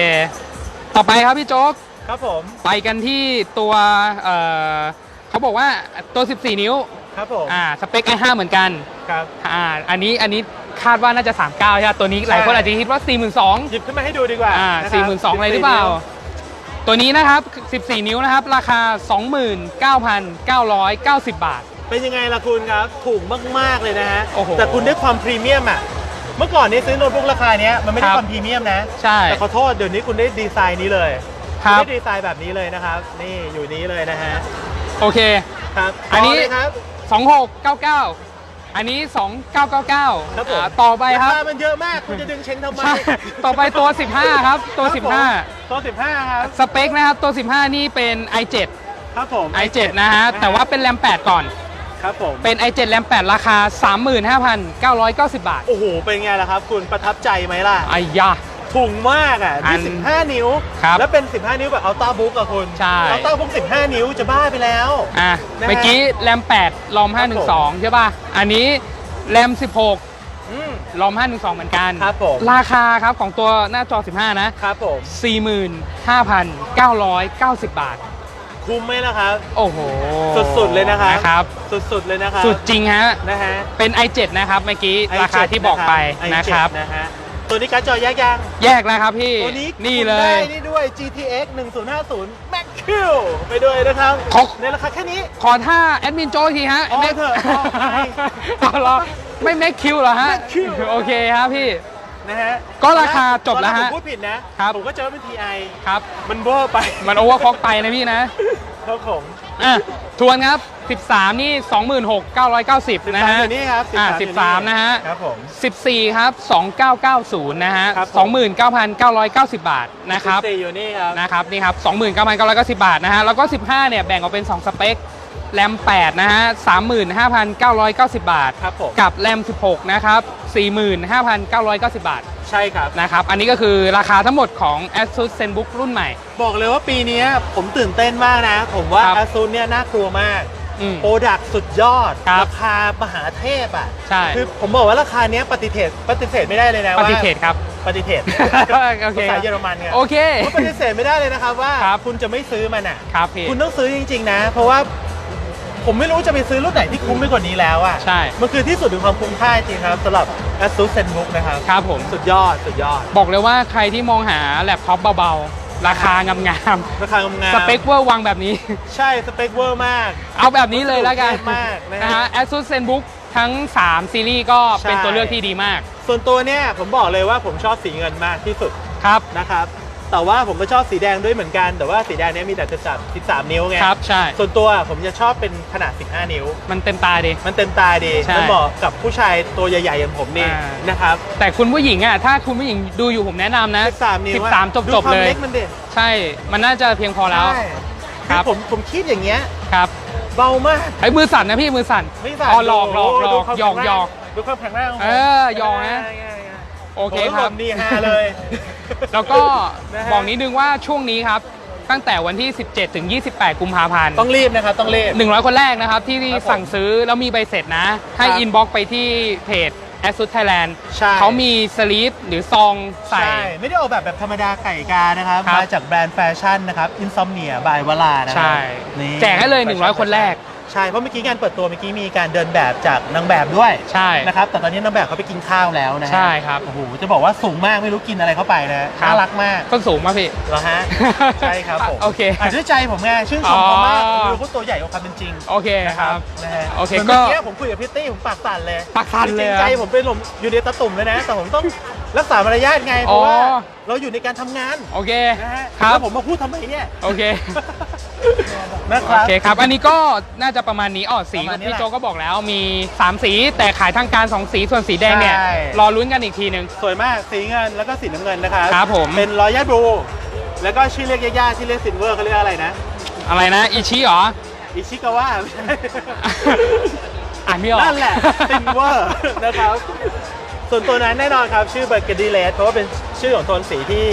[SPEAKER 2] ต่อไปครับพี่โจ๊ก
[SPEAKER 1] ครับผม
[SPEAKER 2] ไปกันที่ตัวเอ่อเขาบอกว่าตัว 14 นิ้ว
[SPEAKER 1] ครับผม
[SPEAKER 2] อ่า สเปค i5 เหมือนกัน
[SPEAKER 1] ครับ
[SPEAKER 2] อ่า อันนี้ อันนี้คาดว่าน่าจะ 39 ใช่ไหมตัวนี้หลายคนอาจจะคิดว่า 42,000
[SPEAKER 1] หยิบขึ้นมาให้ดูดีกว่า
[SPEAKER 2] อ่า
[SPEAKER 1] นะค
[SPEAKER 2] สี่
[SPEAKER 1] บ
[SPEAKER 2] หมื่นสองเลยหรือเปล่า ตัวนี้นะครับ 14 นิ้วนะครับ ราคา 29,990 บาท
[SPEAKER 1] เป็นยังไงล่ะคุณครับ ถูกมาก ๆ เลยนะฮะ
[SPEAKER 2] โอ้โห
[SPEAKER 1] แต่คุณได้ความพรีเมียมอะ เมื่อก่อนนี้ซื้อโน้ตบุ๊กราคาเนี้ยมันไม่ได้
[SPEAKER 2] ครับ
[SPEAKER 1] ความพรีเมียมนะ
[SPEAKER 2] ใช่
[SPEAKER 1] แต่ขอโทษเดี๋ยวนี้คุณได้ดีไซน์นี้เลย
[SPEAKER 2] ครับ
[SPEAKER 1] ณได้ดีไซน์แบบนี้เลยนะครับ นี่อยู่นี้เลยนะฮะ
[SPEAKER 2] โอเค
[SPEAKER 1] ครับ
[SPEAKER 2] อันนี้
[SPEAKER 1] ต่เลยครับ
[SPEAKER 2] 2699 อันนี้ 2999
[SPEAKER 1] ครับผม
[SPEAKER 2] อ่าต่อไปครับา
[SPEAKER 1] คามันเยอะมากคุณจะดึงเชงทำไม
[SPEAKER 2] ใช่ ต่อไปตัว 15 ครับ ตัว
[SPEAKER 1] ครับผมตัว15ครับ
[SPEAKER 2] 15 สเปคนะครับ ตัว 15 นี่เป็น i7
[SPEAKER 1] ครับผม
[SPEAKER 2] i7 นะฮะ แต่ว่าเป็นแรม 8 ก่อน
[SPEAKER 1] ครับผม
[SPEAKER 2] เป็น i7 แรม8ราคา 35,990 บาท
[SPEAKER 1] โอ้โห เป็นไงล่ะครับ คุณประทับใจไหมล่ะ
[SPEAKER 2] ไอ้ยา
[SPEAKER 1] ถุงมากอะ
[SPEAKER 2] อั
[SPEAKER 1] นี่
[SPEAKER 2] น
[SPEAKER 1] 15นิ้ว
[SPEAKER 2] ครับ
[SPEAKER 1] แล้วเป็น 15 นิ้วแบบอัลต้าบุ๊กอะคุณ
[SPEAKER 2] ใช่
[SPEAKER 1] อัลต้าบุ๊ก15 นิ้วจะบ้าไปแล้ว
[SPEAKER 2] อะ
[SPEAKER 1] นะฮะ
[SPEAKER 2] เมื่อกี้แรม8ลอม512 ใช่ป่ะ อันนี้แรม16
[SPEAKER 1] อืม
[SPEAKER 2] ลอม512 เหมือนกัน
[SPEAKER 1] ครับผม
[SPEAKER 2] ราคาครับของตัวหน้าจอ 15 นะ
[SPEAKER 1] ครับผม
[SPEAKER 2] 45,990 บาท
[SPEAKER 1] คุ้มไหมล่ะครับ
[SPEAKER 2] โอ้โห
[SPEAKER 1] สุดๆเลยนะครับ
[SPEAKER 2] นะครับ
[SPEAKER 1] สุดๆเลยนะครับ
[SPEAKER 2] สุดจริงฮะ
[SPEAKER 1] นะฮะ
[SPEAKER 2] เป็น i7 นะครับ เมื่อกี้
[SPEAKER 1] i7
[SPEAKER 2] ราคาที่บอกไป
[SPEAKER 1] i7
[SPEAKER 2] นะครับ
[SPEAKER 1] นะฮะ ตัวนี้การ์ดจอแยกยัง
[SPEAKER 2] แยกแล้วครับพี่
[SPEAKER 1] ตัวนี้
[SPEAKER 2] นี่
[SPEAKER 1] คุณ
[SPEAKER 2] เล
[SPEAKER 1] ได้
[SPEAKER 2] ย
[SPEAKER 1] นี่ด้วย GTX 1050 Max Q ไปด้วยนะครับ
[SPEAKER 2] ขอ
[SPEAKER 1] ในราคาแค่นี้
[SPEAKER 2] ขอท่าแอดมินโจอีกทีฮะ
[SPEAKER 1] อ๋อ
[SPEAKER 2] ไม่
[SPEAKER 1] เถอะอ๋อไม่
[SPEAKER 2] เอาเหรอไม่แม็กคิวเหรอฮะ
[SPEAKER 1] Mac Q
[SPEAKER 2] โอเคครับพี่
[SPEAKER 1] นะฮะ
[SPEAKER 2] ก็ราคาจบแล้วฮะ
[SPEAKER 1] ตอนรกผมพูดผิดนะครับ ผมก็เจอว่าเป็น TI
[SPEAKER 2] ครับ
[SPEAKER 1] มันเวอร์ไป
[SPEAKER 2] มันโอเวอร์คล็อกไปนะพี่นะ
[SPEAKER 1] ครับผม
[SPEAKER 2] อะทวนครับ 13 นี่ 26,990 นะฮะ
[SPEAKER 1] อยู่นี่ครับ
[SPEAKER 2] อะ
[SPEAKER 1] อยู่
[SPEAKER 2] 13 นะฮะ
[SPEAKER 1] ครับผม
[SPEAKER 2] 14 ครับ 2990 นะฮะ
[SPEAKER 1] ครับผม
[SPEAKER 2] 29,990 บาทนะครับ
[SPEAKER 1] 14อยู่นี่ครับ
[SPEAKER 2] นะครับนี่ครับ 29,990 บาทนะฮะ แล้วก็ 15 เนี่ย แบ่งออกเป็น 2 สเปค แรม 8 นะฮะ 35,990 บาท
[SPEAKER 1] ครับผม
[SPEAKER 2] กับแรม 16 นะครับ 45,990 บาท
[SPEAKER 1] ใช่ครับ
[SPEAKER 2] นะครับ อันนี้ก็คือราคาทั้งหมดของ ASUS ZenBook รุ่นใหม่
[SPEAKER 1] บอกเลยว่าปีนี้ผมตื่นเต้นมากนะ ผมว่า
[SPEAKER 2] ครับ
[SPEAKER 1] ASUS เนี่ยน่ากลัวมาก
[SPEAKER 2] อืม
[SPEAKER 1] โปรดักสุดยอด
[SPEAKER 2] ครับ
[SPEAKER 1] ราคามหาเทพอะ
[SPEAKER 2] ใช่
[SPEAKER 1] คือผมบอกว่าราคาเนี้ยปฏิเสธปฏิเสธไม่ได้เลยนะ
[SPEAKER 2] ป
[SPEAKER 1] ว่า
[SPEAKER 2] ฏิเสธครับ
[SPEAKER 1] ปฏิเสธ
[SPEAKER 2] โอเค
[SPEAKER 1] ภาษาเยอรมันไง
[SPEAKER 2] โอเค
[SPEAKER 1] ผมปฏิเสธไม่ได้เลยนะครับว่า
[SPEAKER 2] ครับ
[SPEAKER 1] คุณจะไม่ซื้อมันอะ
[SPEAKER 2] ครับพี่
[SPEAKER 1] คุณต้องซื้อจริง ๆ นะ เพราะว่า ผมไม่รู้จะไปซื้อรุ่นไหนที่คุ้มไปกว่านี้แล้วอะ
[SPEAKER 2] ใช่
[SPEAKER 1] มันคือที่สุดของความคุ้มค่าจริงครับสำหรับ ASUS ZenBook นะครับ
[SPEAKER 2] ครับผม
[SPEAKER 1] สุดยอด สุดยอด
[SPEAKER 2] บอกเลยว่าใครที่มองหาแล็ปท็อปเบาๆ ราคางาม
[SPEAKER 1] ราคางาม
[SPEAKER 2] ๆ สเปคเวอร์วังแบบนี้
[SPEAKER 1] ใช่ สเปคเวอร์มาก
[SPEAKER 2] เอาแบบนี้เลยแล้วกัน
[SPEAKER 1] เทพมากนะฮะ
[SPEAKER 2] นะฮะ ASUS ZenBook ทั้ง 3 ซีรีส์ก็เป็น
[SPEAKER 1] ใช่
[SPEAKER 2] ตัวเลือกที่ดีมาก
[SPEAKER 1] ส่วนตัวเนี่ยผมบอกเลยว่าผมชอบสีเงินมากที่สุด
[SPEAKER 2] ครับ
[SPEAKER 1] นะครับ แต่ว่าผมก็ชอบสีแดงด้วยเหมือนกัน แต่ว่าสีแดงเนี้มีแต่จะจับ13 นิ้วไง
[SPEAKER 2] ครับใช่
[SPEAKER 1] ส่วนตัวผมจะชอบเป็นขนาด 15 นิ้ว
[SPEAKER 2] มันเต็มตาดี
[SPEAKER 1] มันเต็มตาดี
[SPEAKER 2] ใช่
[SPEAKER 1] มันเหมาะกับผู้ชายตัวใหญ่ๆอย่างผมนี่
[SPEAKER 2] อ่า
[SPEAKER 1] นะครับ
[SPEAKER 2] แต่คุณผู้หญิงอะถ้าคุณผู้หญิงดูอยู่ผมแนะนำนะ
[SPEAKER 1] 13 นิ้วอะ
[SPEAKER 2] 13จบ
[SPEAKER 1] ดู
[SPEAKER 2] จบ
[SPEAKER 1] ความ
[SPEAKER 2] เลย
[SPEAKER 1] เล็กมันเด็ด
[SPEAKER 2] ใช่ มันน่าจะเพียงพอแล้ว
[SPEAKER 1] ใช่
[SPEAKER 2] ครั
[SPEAKER 1] คือบ ผมผมคิดอย่างเงี้ย
[SPEAKER 2] ครับ
[SPEAKER 1] เบามาก
[SPEAKER 2] ไอ้ยมือสั่นนะพี่มือสั่น
[SPEAKER 1] ไม่สั่น
[SPEAKER 2] อ๋อหลอกหลอกหล
[SPEAKER 1] ดู
[SPEAKER 2] อก
[SPEAKER 1] ความ
[SPEAKER 2] หยอก
[SPEAKER 1] แข็ง
[SPEAKER 2] หย
[SPEAKER 1] แรง
[SPEAKER 2] อก
[SPEAKER 1] ดูความแข็งแรงของผม
[SPEAKER 2] เออหยอกนะ
[SPEAKER 1] ง่ายๆ
[SPEAKER 2] โอเคครับ
[SPEAKER 1] ผมดีฮาเลย
[SPEAKER 2] แล้วก็
[SPEAKER 1] นะฮะ
[SPEAKER 2] บอกนิดนึงว่าช่วงนี้ครับ ตั้งแต่วันที่ 17 ถึง 28 กุมภาพันธ์
[SPEAKER 1] ต้องรีบนะครับ ต้องรีบ
[SPEAKER 2] 100 คนแรกนะครับ ที่
[SPEAKER 1] ครับผม
[SPEAKER 2] สั่งซื้อแล้วมีใบเสร็จนะ ให้
[SPEAKER 1] ครับ
[SPEAKER 2] อินบ็อกไปที่เพจ ASUS Thailand
[SPEAKER 1] ใช่
[SPEAKER 2] เขามีสลีปหรือซองใส่
[SPEAKER 1] ใช่ ไม่ได้ออกแบบแบบธรรมดาไก่กานะครับ
[SPEAKER 2] ครับ
[SPEAKER 1] มาจากแบรนด์แฟชั่นนะครับ Insomnia by วลานะครั
[SPEAKER 2] ใช่
[SPEAKER 1] นี่
[SPEAKER 2] แจกให้เลย100 คนแรก
[SPEAKER 1] ใช่ เพราะเมื่อกี้งานเปิดตัวเมื่อกี้มีการเดินแบบจากนางแบบด้วย
[SPEAKER 2] ใช่
[SPEAKER 1] นะครับ แต่ตอนนี้นางแบบเขาไปกินข้าวแล้วนะฮะ
[SPEAKER 2] ใช่ครับ
[SPEAKER 1] โอ้โห จะบอกว่าสูงมากไม่รู้กินอะไรเข้าไปนะ
[SPEAKER 2] ครับ
[SPEAKER 1] น่ารักมาก
[SPEAKER 2] ส้นสูงมาพี่
[SPEAKER 1] เหรอฮะ ใช่ครับผม
[SPEAKER 2] โอเค
[SPEAKER 1] อาจจะด้วยใจผมไงชื่นชมเขามาก
[SPEAKER 2] อ๋อ
[SPEAKER 1] ดูเขาตัวใหญ่กว่าความเป็นจริง
[SPEAKER 2] โอเคครับ
[SPEAKER 1] นะฮะ
[SPEAKER 2] โอเค
[SPEAKER 1] หมืนเมื่อ
[SPEAKER 2] ก็
[SPEAKER 1] กี้ผมคุยกับพิตตี้ผมปากสั่นเลย
[SPEAKER 2] ปากสั่นเลย
[SPEAKER 1] จริง
[SPEAKER 2] อะ
[SPEAKER 1] ๆใจผมเป็นลมอยู่ในตะตุ่มเลยนะ แต่ผมต้องรักษามารยาทไง เพราะว่า
[SPEAKER 2] อ๋อ
[SPEAKER 1] เราอยู่ในการทำงาน
[SPEAKER 2] โอเค
[SPEAKER 1] นะฮะ
[SPEAKER 2] ครับ
[SPEAKER 1] แล้วผมมาพูดทำไมเนี่ย
[SPEAKER 2] โอเค
[SPEAKER 1] นะค
[SPEAKER 2] โอ
[SPEAKER 1] รับ
[SPEAKER 2] เคครับ อันนี้ก็น่าจะประมาณนี้อ๋อสี
[SPEAKER 1] ประมาณนี้
[SPEAKER 2] พี่
[SPEAKER 1] แหละ
[SPEAKER 2] โจก็บอกแล้วมี 3 สีแต่ขายทางการ 2 สีส่วนสีแดงเนี่ย
[SPEAKER 1] ใช่
[SPEAKER 2] รอลุ้นกันอีกทีหนึ่ง
[SPEAKER 1] สวยมากสีเงินแล้วก็สีน้ำเงินนะครับ
[SPEAKER 2] ครับผม
[SPEAKER 1] เป็นรอยยัดบลูแล้วก็ชื่อเรียกยากๆที่เรียกซินเวอร์เขาเรียกอะไรนะ
[SPEAKER 2] อะไรนะ อิชิเหรอ
[SPEAKER 1] อิชิกาวะไม่ใช่
[SPEAKER 2] อ่านไม่ออก
[SPEAKER 1] นั่นแหละซินเวอร์นะครับ ส่วนตัวนั้นแน่นอนครับชื่อเบอร์เกดีเลสเพราะว่าเป็นชื่อของโทนสีที่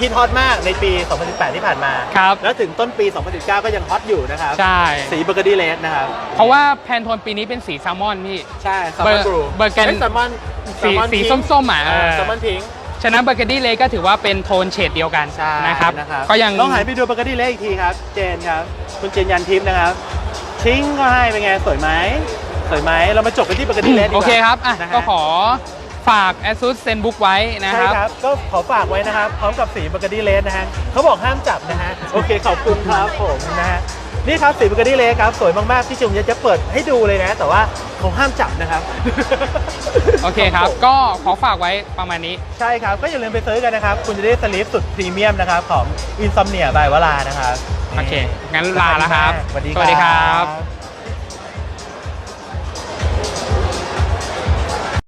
[SPEAKER 1] ฮิตฮอตมากในปี 2018 ที่ผ่านมา
[SPEAKER 2] ครับ
[SPEAKER 1] แล้วถึงต้นปี 2019 ก็ยังฮอตอยู่นะครับ
[SPEAKER 2] ใช่
[SPEAKER 1] สีเบอร์เกดีเลสนะครับ
[SPEAKER 2] เพราะว่าแพนโทนปีนี้เป็นสีแซลมอนพี่
[SPEAKER 1] ใช่แซล
[SPEAKER 2] เบ
[SPEAKER 1] ม
[SPEAKER 2] อ
[SPEAKER 1] อน
[SPEAKER 2] ร์
[SPEAKER 1] บลู
[SPEAKER 2] เบอร์แกน
[SPEAKER 1] แซลมอน
[SPEAKER 2] สีสีส้มๆอะเออ
[SPEAKER 1] แซลมอนพิง
[SPEAKER 2] ฉะนั้นเบอร์เกดี้เลก็ถือว่าเป็นโทนเฉดเดียวกัน
[SPEAKER 1] ใช่
[SPEAKER 2] นะครับ ก็ยัง
[SPEAKER 1] ลองหันไปดูเบอร์เกอรี่เล็กอีกทีครับ เจนครับ คุณเจนยันทิพย์นะครับ ทิ้งก็ให้เป็นไงสวยไหมสวยไหมเรามาจบกันที่เบอร์เกอรี่เล็กดีก
[SPEAKER 2] โอ
[SPEAKER 1] ว่า
[SPEAKER 2] เคครับอะ
[SPEAKER 1] นะฮะ
[SPEAKER 2] ก็ขอ ฝาก ASUS ZenBook ไว้นะค
[SPEAKER 1] ใช่
[SPEAKER 2] รับ
[SPEAKER 1] ครับ ก็ขอฝากไว้นะครับ พร้อมกับสีเบอร์เกอรี่เลสนะฮะเขาบอกห้ามจับนะฮะ โอเค ขอบคุณครับผมนะฮะ นี่ครับสีเบอร์เกอรี่เลสครับ สวยมาก ๆ ที่จุงจะเปิดให้ดูเลยนะ แต่ว่าเขาห้ามจับนะครับ
[SPEAKER 2] โอเคครับ ก็ขอฝากไว้ประมาณนี้
[SPEAKER 1] ใช่ครับ ก็อย่าลืมไปซื้อกันนะครับ คุณจะได้สลิปสุดพรีเมียมนะครับ ของ Insomnia by วลานะครับ
[SPEAKER 2] โอเค งั้นลาแล้วครับ
[SPEAKER 1] สวัสดี
[SPEAKER 2] สวัสดีครับ
[SPEAKER 1] ครับ